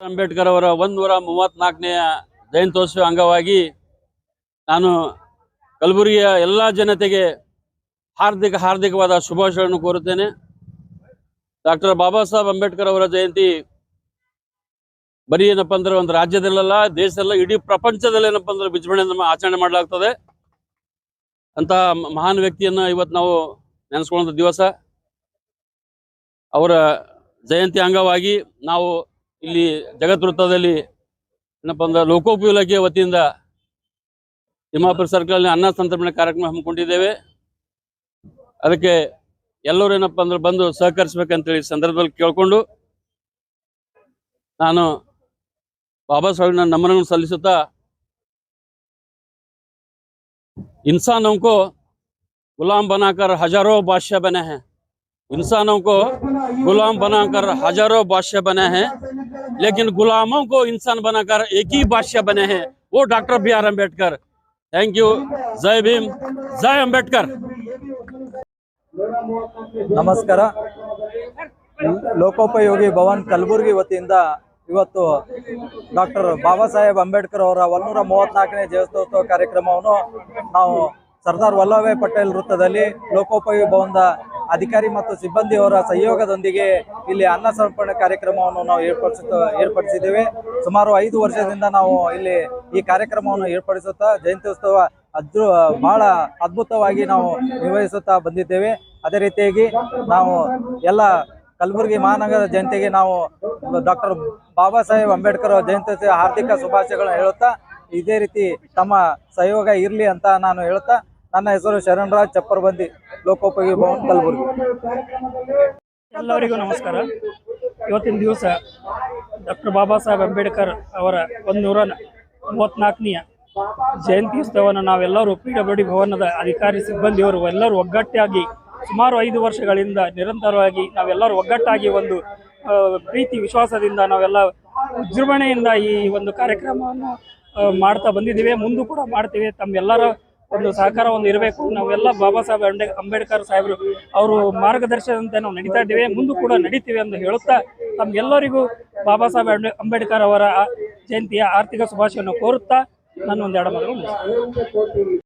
ಅಂಬೇಡ್ಕರ್ ಅವರ ಒಂದೂರ ಮೂವತ್ನಾಲ್ಕನೆಯ ಜಯಂತ್ಯೋತ್ಸವ ಅಂಗವಾಗಿ ನಾನು ಕಲಬುರಗಿಯ ಎಲ್ಲ ಜನತೆಗೆ ಹಾರ್ದಿಕ ಹಾರ್ದಿಕವಾದ ಶುಭಾಶಯಗಳನ್ನು ಕೋರುತ್ತೇನೆ. ಡಾಕ್ಟರ್ ಬಾಬಾ ಸಾಹೇಬ್ ಅಂಬೇಡ್ಕರ್ ಅವರ ಜಯಂತಿ ಬರೀ ಏನಪ್ಪ ಅಂದ್ರೆ ಒಂದು ರಾಜ್ಯದಲ್ಲೆಲ್ಲ, ದೇಶದಲ್ಲ, ಇಡೀ ಪ್ರಪಂಚದಲ್ಲಿ ಏನಪ್ಪ ಅಂದ್ರೆ ವಿಜೃಂಭಣೆಯಿಂದ ಆಚರಣೆ ಮಾಡಲಾಗ್ತದೆ. ಅಂತಹ ಮಹಾನ್ ವ್ಯಕ್ತಿಯನ್ನ ಇವತ್ತು ನಾವು ನೆನೆಸ್ಕೊಳ್ಳುವಂಥ ದಿವಸ. ಅವರ ಜಯಂತಿ ಅಂಗವಾಗಿ ನಾವು ಇಲ್ಲಿ ಜಗತ್ ವೃತ್ತದಲ್ಲಿ ಏನಪ್ಪ ಅಂದ್ರೆ ಲೋಕೋಪಯೋಗಿ ಇಲಾಖೆಯ ವತಿಯಿಂದ ತಿಮ್ಮಾಪುರ ಸರ್ಕಲ್ನಲ್ಲಿ ಅನ್ನ ಸಂತರ್ಪಣೆ ಕಾರ್ಯಕ್ರಮ ಹಮ್ಮಿಕೊಂಡಿದ್ದೇವೆ. ಅದಕ್ಕೆ ಎಲ್ಲರೂ ಏನಪ್ಪ ಅಂದ್ರೆ ಬಂದು ಸಹಕರಿಸ್ಬೇಕಂತೇಳಿ ಸಂದರ್ಭದಲ್ಲಿ ಕೇಳಿಕೊಂಡು ನಾನು ಬಾಬಾ ಸಾಹೇಬ್ನ ನಮನಗಳನ್ನು ಸಲ್ಲಿಸುತ್ತಾ ಇನ್ಸಾನೋ ಕೋ ಗುಲಾಂ ಬನಾಕರ್ ಹಜಾರೋ ಭಾಷ್ಯ ಬನೆ. ಹೇ ಇನ್ಸಾನೋ ಗುಲಾಂ ಬನಾಕರ್ ಹಜಾರೋ ಭಾಷ್ಯ ಬನೆ. ಹೇ लेकिन गुलामों को इंसान बनाकर एक ही बादशाह बने हैं वो doctor B R Ambedkar thank you जय भीम जय अम्बेडकर ನಮಸ್ಕಾರ ಲೋಕೋಪಯೋಗಿ ಭವನ್ ಕಲಬುರಗಿ ವತಿಯಿಂದ ಇವತ್ತು ಡಾಕ್ಟರ್ ಬಾಬಾ ಸಾಹೇಬ್ ಅಂಬೇಡ್ಕರ್ ಅವರ ಒಂದೂರ ಮೂವತ್ನಾಲ್ಕನೇ ಜಯಂತ್ಯೋತ್ಸವ ಕಾರ್ಯಕ್ರಮವನ್ನು ನಾವು ಸರ್ದಾರ್ ವಲ್ಲಭಾಯ್ ಪಟೇಲ್ ವೃತ್ತದಲ್ಲಿ ಲೋಕೋಪಯೋಗಿ ಭವನದ ಅಧಿಕಾರಿ ಮತ್ತು ಸಿಬ್ಬಂದಿಯವರ ಸಹಯೋಗದೊಂದಿಗೆ ಇಲ್ಲಿ ಅನ್ನ ಸಮರ್ಪಣೆ ಕಾರ್ಯಕ್ರಮವನ್ನು ನಾವು ಏರ್ಪಡಿಸುತ್ತ ಏರ್ಪಡಿಸಿದ್ದೇವೆ. ಸುಮಾರು ಐದು ವರ್ಷದಿಂದ ನಾವು ಇಲ್ಲಿ ಈ ಕಾರ್ಯಕ್ರಮವನ್ನು ಏರ್ಪಡಿಸುತ್ತಾ ಜಯಂತ್ಯೋತ್ಸವ ಅದ್ರು ಬಹಳ ಅದ್ಭುತವಾಗಿ ನಾವು ನಿರ್ವಹಿಸುತ್ತಾ ಬಂದಿದ್ದೇವೆ. ಅದೇ ರೀತಿಯಾಗಿ ನಾವು ಎಲ್ಲ ಕಲಬುರಗಿ ಮಹಾನಗರ ಜನತೆಗೆ ನಾವು ಡಾಕ್ಟರ್ ಬಾಬಾ ಸಾಹೇಬ್ ಅಂಬೇಡ್ಕರ್ ಜಯಂತಿ ಹಾರ್ದಿಕ ಶುಭಾಶಯಗಳನ್ನು ಹೇಳುತ್ತಾ ಇದೇ ರೀತಿ ತಮ್ಮ ಸಹಯೋಗ ಇರಲಿ ಅಂತ ನಾನು ಹೇಳುತ್ತಾ ನನ್ನ ಹೆಸರು ಶರಣರಾಜ್ ಚಪ್ಪರ್ಬಂದಿ ಲೋಕೋಪಯೋಗಿ ಭವನ್ ಕಲಬುರಗಿ. ಎಲ್ಲರಿಗೂ ನಮಸ್ಕಾರ. ಇವತ್ತಿನ ದಿವಸ ಡಾಕ್ಟರ್ ಬಾಬಾ ಸಾಹೇಬ್ ಅಂಬೇಡ್ಕರ್ ಅವರ ಒಂದು ನೂರ ಮೂವತ್ನಾಲ್ಕನೆಯ ಜಯಂತ್ಯುತ್ಸವವನ್ನು ನಾವೆಲ್ಲರೂ ಪಿ ಡಬ್ಲ್ಯೂ ಭವನದ ಅಧಿಕಾರಿ, ಸಿಬ್ಬಂದಿಯವರು ಎಲ್ಲರೂ ಒಗ್ಗಟ್ಟಾಗಿ ಸುಮಾರು ಐದು ವರ್ಷಗಳಿಂದ ನಿರಂತರವಾಗಿ ನಾವೆಲ್ಲರೂ ಒಗ್ಗಟ್ಟಾಗಿ ಒಂದು ಪ್ರೀತಿ, ವಿಶ್ವಾಸದಿಂದ ನಾವೆಲ್ಲ ವಿಜೃಂಭಣೆಯಿಂದ ಈ ಒಂದು ಕಾರ್ಯಕ್ರಮವನ್ನು ಮಾಡ್ತಾ ಬಂದಿದ್ದೀವಿ. ಮುಂದೂ ಕೂಡ ಮಾಡ್ತೀವಿ. ತಮ್ಮೆಲ್ಲರ ಒಂದು ಸಹಕಾರ ಒಂದು ಇರಬೇಕು ನಾವೆಲ್ಲ ಬಾಬಾ ಸಾಹೇಬ್ ಅಂಬೆ, ಅಂಬೇಡ್ಕರ್ ಸಾಹೇಬರು, ಅವರು ಮಾರ್ಗದರ್ಶನದಂತೆ ನಾವು ನಡೀತಾ ಇದ್ದೇವೆ, ಮುಂದೂ ಕೂಡ ನಡೀತೀವಿ ಎಂದು ಹೇಳುತ್ತಾ ತಮ್ಗೆಲ್ಲರಿಗೂ ಬಾಬಾ ಸಾಹೇಬ್ ಅಂಬೇ, ಅಂಬೇಡ್ಕರ್ ಅವರ ಜಯಂತಿಯ ಆರ್ಥಿಕ ಶುಭಾಶಯವನ್ನು ಕೋರುತ್ತಾ ನನ್ನ ಒಂದೆರಡು ಮುಗಿಸ್ತೇನೆ.